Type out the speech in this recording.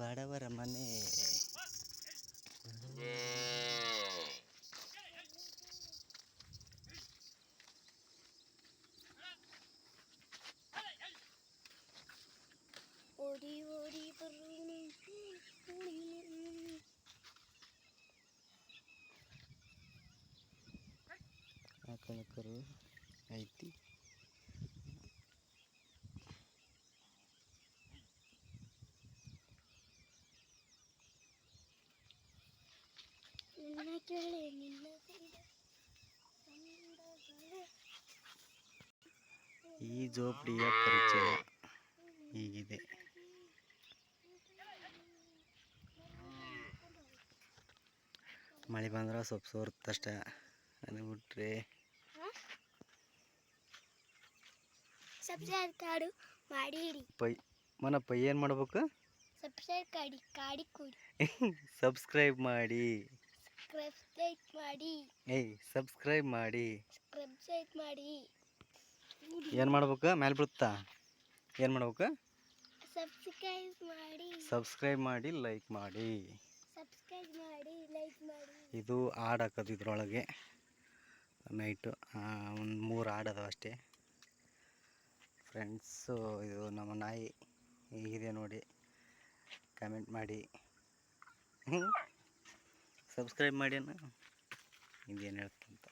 ಬಡವರ ಮನೆ ಓಡಿ ಓಡಿ ಬರೋಣ ಆಕಳಕರು ಐತಿ ಕೇಳಿ ನಿನ್ನ ಈ ಜೋಪಡಿಯ ಪರಿಚಯ ಹೀಗಿದೆ. ಮಳೆ ಬಂದ್ರೆ ಸ್ವಲ್ಪ ಸೋರುತ್ತಷ್ಟೆ ಅದು ಬಿಟ್ರೆ ಸಬ್ಸ್ಕ್ರೈಬ್ ಕಾಡು ಮಾಡಿಡಿ. ಪೈ ಮನಪ್ಪ ಏನು ಮಾಡ್ಬೇಕು? ಸಬ್ಸ್ಕ್ರೈಬ್ ಕಾಡಿ ಕಾಡಿ ಕೊಡಿ. ಸಬ್ಸ್ಕ್ರೈಬ್ ಮಾಡಿ. ಸಬ್ಸ್ಕ್ರೈಬ್ ಮಾಡಿ. ಏಯ್ ಸಬ್ಸ್ಕ್ರೈಬ್ ಮಾಡಿ. ಸಬ್ಸ್ಕ್ರೈಬ್ ಮಾಡಿ. ಏನು ಮಾಡ್ಬೇಕು? ಮೇಲೆ ಬೀಳುತ್ತಾ? ಏನು ಮಾಡ್ಬೇಕು? ಸಬ್ಸ್ಕ್ರೈಬ್ ಮಾಡಿ. ಸಬ್ಸ್ಕ್ರೈಬ್ ಮಾಡಿ ಲೈಕ್ ಮಾಡಿ. ಸಬ್ಸ್ಕ್ರೈಬ್ ಮಾಡಿ ಲೈಕ್ ಮಾಡಿ. ಇದು ಹಾಡು ಹಾಕೋದು ಇದ್ರೊಳಗೆ. ನೈಟು ಒಂದು ಮೂರು ಹಾಡು ಅದಾವ ಅಷ್ಟೇ. ಫ್ರೆಂಡ್ಸು ಇದು ನಮ್ಮ ನಾಯಿ ಹೇಗಿದೆ ನೋಡಿ. ಕಮೆಂಟ್ ಮಾಡಿ. ಸಬ್ಸ್ಕ್ರೈಬ್ ಮಾಡ್ಯಾನ ಇದೇನು ಹೇಳ್ತಂತ.